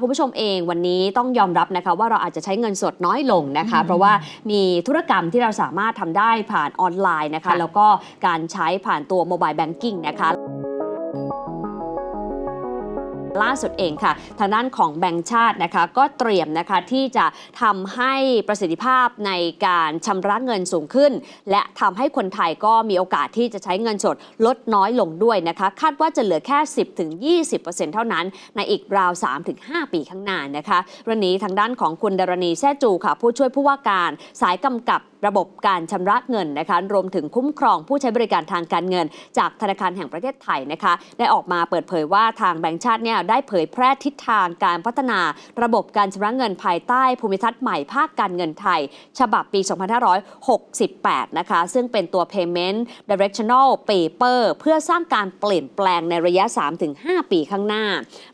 คุณผู้ชมเองวันนี้ต้องยอมรับนะคะว่าเราอาจจะใช้เงินสดน้อยลงนะคะ เพราะว่ามีธุรกรรมที่เราสามารถทำได้ผ่านออนไลน์นะคะค่ะแล้วก็การใช้ผ่านตัวโมบายแบงกิ้งนะคะ ล่าสุดเองค่ะ ทางด้านของแบงก์ชาตินะคะก็เตรียมนะคะที่จะทำให้ประสิทธิภาพในการชำระเงินสูงขึ้น และทำให้คนไทยก็มีโอกาสที่จะใช้เงินสดลดน้อยลงด้วยนะคะ คาดว่าจะเหลือแค่ 10-20%เท่านั้น ในอีกราว 3-5 ปีข้างหน้านะคะวันนี้ทางด้านของคุณดารณีแซ่จูค่ะ ผู้ช่วยผู้ว่าการสายกำกับ ระบบการชำระเงินนะคะรวมถึงคุ้มครองผู้ใช้บริการทางการเงิน จากธนาคารแห่งประเทศไทยนะคะ ได้ออกมาเปิดเผยว่าทางแบงก์ชาติเนี่ยได้เผยแพร่ทิศทางการพัฒนา ระบบการชำระเงินภายใต้ภูมิทัศน์ใหม่ภาคการเงินไทย ฉบับปี 2568 นะคะ ซึ่งเป็นตัว Payment Directional Paper เพื่อสร้างการเปลี่ยนแปลงในระยะ 3-5 ปีข้างหน้า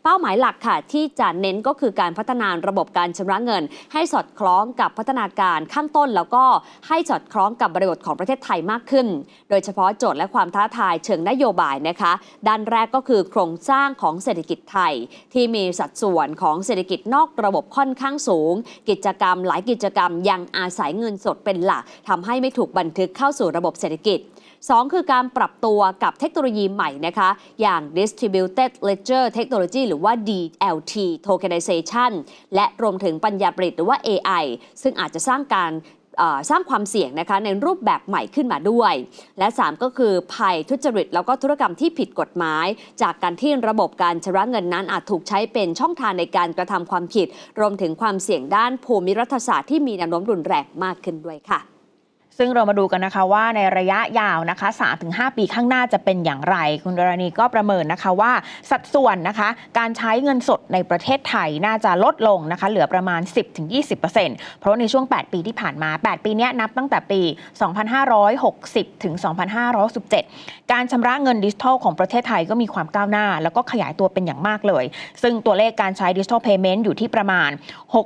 เป้าหมายหลักค่ะที่จะเน้นก็คือการพัฒนาระบบการชำระเงิน ให้สอดคล้องกับพัฒนาการข้างต้นแล้วก็ให้สอดคล้องกับบริบทของประเทศไทยมากขึ้น โดยเฉพาะโจทย์และความท้าทายเชิงนโยบายนะคะ ด้านแรกก็คือโครงสร้างของเศรษฐกิจไทย ที่มีสัดส่วนของเศรษฐกิจนอกระบบค่อนข้างสูง กิจกรรมหลายกิจกรรมยังอาศัยเงินสดเป็นหลักทำให้ไม่ถูกบันทึกเข้าสู่ระบบเศรษฐกิจ 2 คือการปรับตัวกับเทคโนโลยีใหม่นะคะ อย่าง Distributed Ledger Technology หรือว่า DLT Tokenization และรวมถึงปัญญาประดิษฐ์หรือว่า AI ซึ่งอาจจะสร้างการ สร้างความเสี่ยงนะคะในรูปแบบใหม่ขึ้นมาด้วย และ 3 ก็คือภัยทุจริตแล้วก็ธุรกรรมที่ผิดกฎหมาย จากการที่ระบบการชำระเงินนั้นอาจถูกใช้เป็นช่องทางในการกระทำความผิด รวมถึงความเสี่ยงด้านภูมิรัฐศาสตร์ที่มีแนวโน้มรุนแรงมากขึ้นด้วยค่ะ ซึ่งเรามาดูกันนะคะว่าในระยะยาวนะคะ 3-5 ปีข้างหน้าจะเป็นอย่างไร คุณดรณีก็ประเมินนะคะว่าสัดส่วนนะคะ การใช้เงินสดในประเทศไทยน่าจะลดลงนะคะ เหลือประมาณ 10-20%เพราะในช่วง 8 ปีที่ผ่านมา 8 ปีนี้นับตั้งแต่ปี 2560 ถึง 2517การชำระเงินดิจิทัลของประเทศไทยก็มีความก้าวหน้า แล้วก็ขยายตัวเป็นอย่างมากเลย ซึ่งตัวเลขการใช้ดิจิทัลเพย์เมนต์อยู่ที่ประมาณ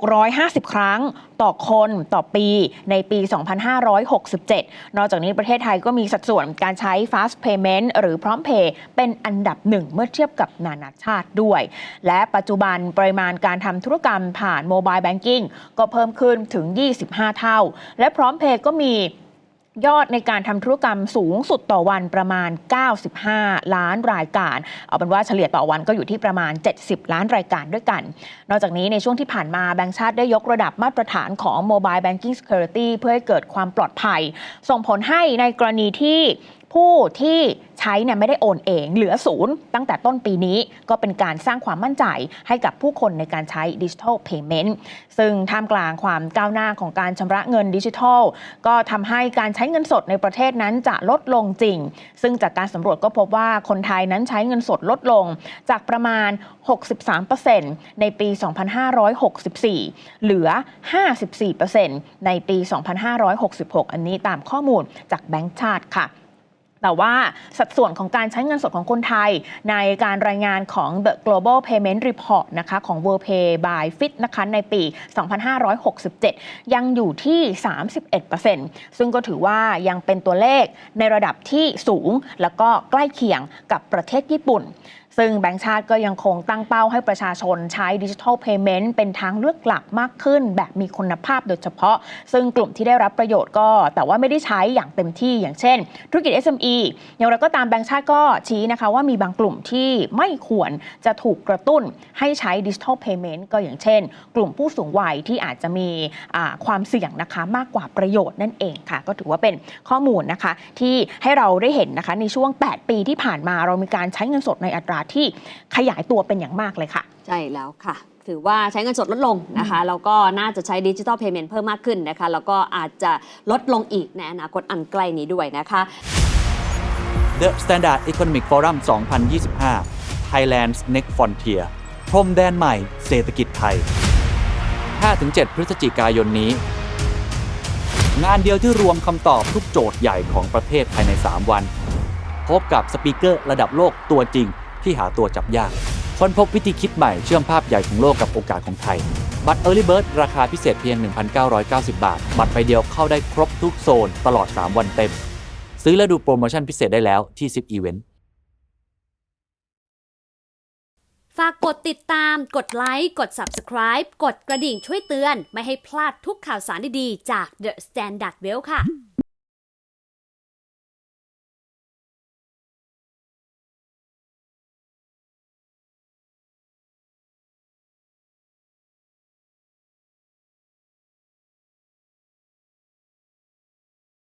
650 ครั้งต่อคนต่อปีในปี 256 67 นอกจากนี้ประเทศไทยก็มีสัดส่วนการใช้ fast payment หรือพร้อมเพย์เป็นอันดับหนึ่งเมื่อเทียบกับนานาชาติด้วย และปัจจุบันปริมาณการทำธุรกรรมผ่านโมบายแบงกิ้งก็เพิ่มขึ้นถึง 25 เท่า และพร้อมเพย์ก็มี ยอดในการทำธุรกรรมสูงสุดต่อวันประมาณ 95 ล้านรายการ เอาเป็นว่าเฉลี่ยต่อวันก็อยู่ที่ประมาณ 70 ล้านรายการด้วยกัน นอกจากนี้ในช่วงที่ผ่านมาแบงก์ชาติได้ยกระดับมาตรฐานของ Mobile Banking Security เพื่อให้เกิดความปลอดภัย ส่งผลให้ในกรณีที่ผู้ที่ ใช้เนี่ยไม่ได้โอนเองเหลือศูนย์ตั้งแต่ต้นปีนี้ก็เป็นการสร้างความมั่นใจให้กับผู้คนในการใช้ดิจิทัลเพย์เมนต์ซึ่งท่ามกลางความก้าวหน้าของการชำระเงินดิจิทัล ก็ทำให้การใช้เงินสดในประเทศนั้นจะลดลงจริง ซึ่งจากการสำรวจก็พบว่าคนไทยนั้นใช้เงินสดลดลงจากประมาณ 63%ในปี 2564 เหลือ 54%ในปี 2566 อันนี้ตามข้อมูลจากแบงก์ชาติค่ะ แต่ว่าสัดส่วนของการใช้เงินสดของคนไทย ในการรายงานของ The Global Payment Report นะคะของ WorldPay by Fit นะคะในปี 2567 ยังอยู่ที่ 31%ซึ่งก็ถือว่ายังเป็นตัวเลขในระดับที่สูง แล้วก็ใกล้เคียงกับประเทศญี่ปุ่นซึ่งแบงก์ชาติก็ยังคงตั้งเป้าให้ประชาชนใช้ดิจิทัลเพย์เมนต์เป็นทางเลือกหลักมากขึ้น แบบมีคุณภาพโดยเฉพาะ ซึ่งกลุ่มที่ได้รับประโยชน์ก็ แต่ว่าไม่ได้ใช้อย่างเต็มที่อย่างเช่น ธุรกิจ SME อย่างไรก็ตามแบงก์ชาติก็ชี้นะคะว่ามีบางกลุ่มที่ไม่ควรจะถูกกระตุ้นให้ใช้ดิจิทัลเพย์เมนต์ก็อย่างเช่น กลุ่มผู้สูงวัยที่อาจจะมีความเสี่ยงนะคะมากกว่าประโยชน์นั่นเองค่ะ ก็ถือว่าเป็นข้อมูลนะคะที่ให้เราได้เห็นนะคะในช่วง 8 ปีที่ผ่านมาเรามีการใช้เงินสดในอัตราที่ขยายตัวเป็นอย่างมากเลยค่ะ ใช่แล้วค่ะ ถือว่าใช้เงินสดลดลงนะคะ แล้วก็น่าจะใช้ดิจิ t a ลเพย์เมนต์เพิ่มมากขึ้นนะคะ แล้วก็อาจจะลดลงอีกในอนาคตอันใกล้นี้ด้วยนะคะ The Standard Economic Forum 2025 Thailand's Next Frontier พรมแดนใหม่เศรษฐกิจไทย 5-7 พฤศจิกายนนี้ งานเดียวที่รวมคำตอบทุกโจทย์ใหญ่ของประเทศภายใน 3 วัน พบกับสปีกเกอร์ระดับโลกตัวจริง ที่หาตัวจับยาก ค้นพบวิธีคิดใหม่เชื่อมภาพใหญ่ของโลกกับโอกาสของไทย บัตร Early Bird ราคาพิเศษเพียง 1,990 บาท บัตรใบเดียวเข้าได้ครบทุกโซนตลอด 3 วันเต็ม ซื้อและดูโปรโมชั่นพิเศษได้แล้วที่ 10 Event ฝากกดติดตาม กดไลค์ กด Subscribe กดกระดิ่งช่วยเตือน ไม่ให้พลาดทุกข่าวสารดี ๆ จาก The Standard Well ค่ะ